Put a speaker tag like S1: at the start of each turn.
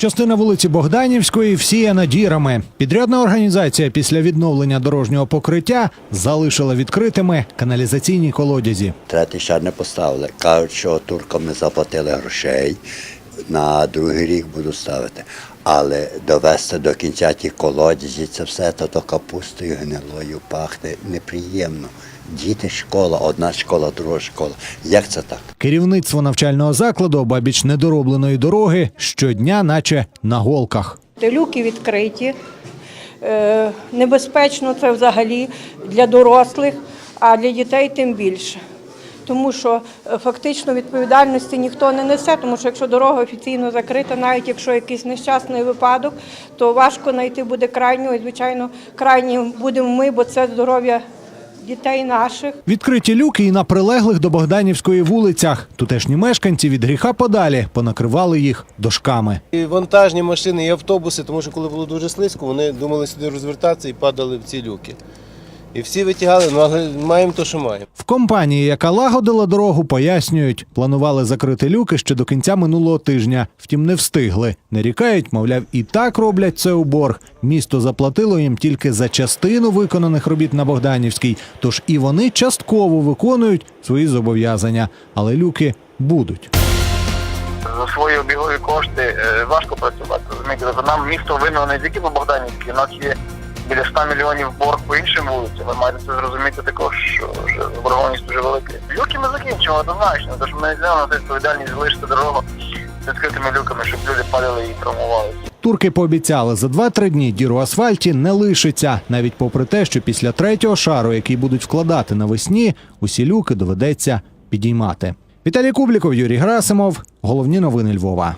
S1: Частина вулиці Богданівської всіяна дірами. Підрядна організація після відновлення дорожнього покриття залишила відкритими каналізаційні колодязі.
S2: Третій ще не поставили. Кажуть, що туркам не заплатили грошей. На другий рік буду ставити. Але довести до кінця ті колодязі, це все то, то капустою гнилою пахне неприємно. Діти школа, одна школа, друга школа. Як це так?
S1: Керівництво навчального закладу обабіч недоробленої дороги щодня, наче на голках.
S3: Люки відкриті. Е, Небезпечно це взагалі для дорослих, а для дітей тим більше. Тому що е, фактично відповідальності ніхто не несе, тому що якщо дорога офіційно закрита, навіть якщо якийсь нещасний випадок, то важко знайти буде крайнього. І, звичайно, крайні будемо ми, бо це здоров'я дітей наших.
S1: Відкриті люки і на прилеглих до Богданівської вулицях. Тутешні мешканці від гріха подалі понакривали їх дошками.
S4: І вантажні машини, і автобуси, тому що коли було дуже слизько, вони думали сюди розвертатися і падали в ці люки. І всі витягали, ну але маємо то, що маємо.
S1: В компанії, яка лагодила дорогу, пояснюють, планували закрити люки ще до кінця минулого тижня. Втім, не встигли. Нарікають, мовляв, і так роблять це у борг. Місто заплатило їм тільки за частину виконаних робіт на Богданівській, тож і вони частково виконують свої зобов'язання, але люки будуть.
S5: за свої обігові кошти е, важко працювати. Тобто нам місто винно не тільки по Богданівській, у нас є біля 100 мільйонів борг по іншим вулицям. Ви маєте це зрозуміти також, що вже заборгованість дуже велика. Люки ми закінчимо однозначно, тож ми не на відповідальність залишити дорогу з відкритими люками, щоб люди падали і травмувалися.
S1: Турки пообіцяли, за 2-3 дні діру асфальті не лишиться, навіть попри те, що після третього шару, який будуть вкладати навесні, усі люки доведеться підіймати. Віталій Кубліков, Юрій Грасимов. Головні новини Львова.